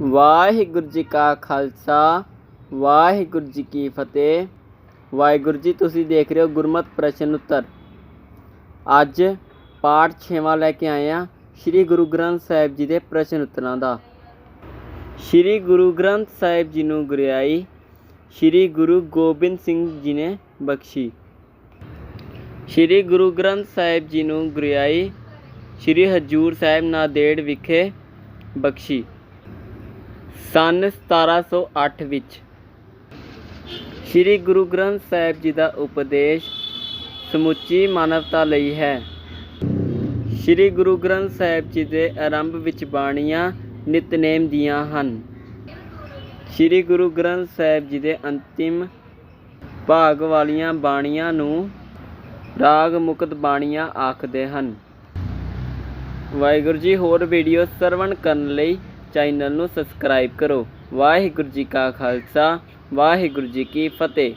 ਵਾਹਿਗੁਰੂ ਜੀ ਕਾ ਖਾਲਸਾ, ਵਾਹਿਗੁਰੂ ਜੀ ਕੀ ਫਤਿਹ। ਵਾਹਿਗੁਰੂ ਜੀ, ਤੁਸੀਂ ਦੇਖ ਰਹੇ ਹੋ ਗੁਰਮਤ ਪ੍ਰਸ਼ਨ ਉੱਤਰ। ਅੱਜ ਪਾਠ 6ਵਾਂ ਲੈ ਕੇ ਆਏ ਆ ਸ੍ਰੀ ਗੁਰੂ ਗ੍ਰੰਥ ਸਾਹਿਬ ਜੀ ਦੇ ਪ੍ਰਸ਼ਨ ਉੱਤਰਾਂ ਦਾ। ਸ੍ਰੀ ਗੁਰੂ ਗ੍ਰੰਥ ਸਾਹਿਬ ਜੀ ਨੂੰ ਗੁਰਿਆਈ ਸ੍ਰੀ ਗੁਰੂ ਗੋਬਿੰਦ ਸਿੰਘ ਜੀ ਨੇ ਬਖਸ਼ੀ। ਸ੍ਰੀ ਗੁਰੂ ਗ੍ਰੰਥ ਸਾਹਿਬ ਜੀ ਨੂੰ ਗੁਰਿਆਈ ਸ੍ਰੀ ਹਜੂਰ ਸਾਹਿਬ ਨਾਂਦੇੜ ਵਿਖੇ ਬਖਸ਼ੀ। ਸਨ 1708 ਵਿੱਚ ਸ੍ਰੀ ਗੁਰੂ ਗ੍ਰੰਥ ਸਾਹਿਬ ਜੀ ਦਾ ਉਪਦੇਸ਼ ਸਮੁੱਚੀ ਮਾਨਵਤਾ ਲਈ ਹੈ। ਸ੍ਰੀ ਗੁਰੂ ਗ੍ਰੰਥ ਸਾਹਿਬ ਜੀ ਦੇ ਆਰੰਭ ਵਿੱਚ ਬਾਣੀਆਂ ਨਿਤਨੇਮ ਦੀਆਂ ਹਨ। ਸ੍ਰੀ ਗੁਰੂ ਗ੍ਰੰਥ ਸਾਹਿਬ ਜੀ ਦੇ ਅੰਤਿਮ ਭਾਗ ਵਾਲੀਆਂ ਬਾਣੀਆਂ ਨੂੰ ਰਾਗ ਮੁਕਤ ਬਾਣੀਆਂ ਆਖਦੇ ਹਨ। ਵਾਹਿਗੁਰੂ ਜੀ, ਹੋਰ ਵੀਡੀਓ ਸਰਵਣ ਕਰਨ ਲਈ ਚੈਨਲ ਨੂੰ ਸਬਸਕ੍ਰਾਈਬ ਕਰੋ। ਵਾਹਿਗੁਰੂ ਜੀ ਕਾ ਖਾਲਸਾ ਵਾਹਿਗੁਰੂ ਜੀ ਕੀ ਫਤਿਹ।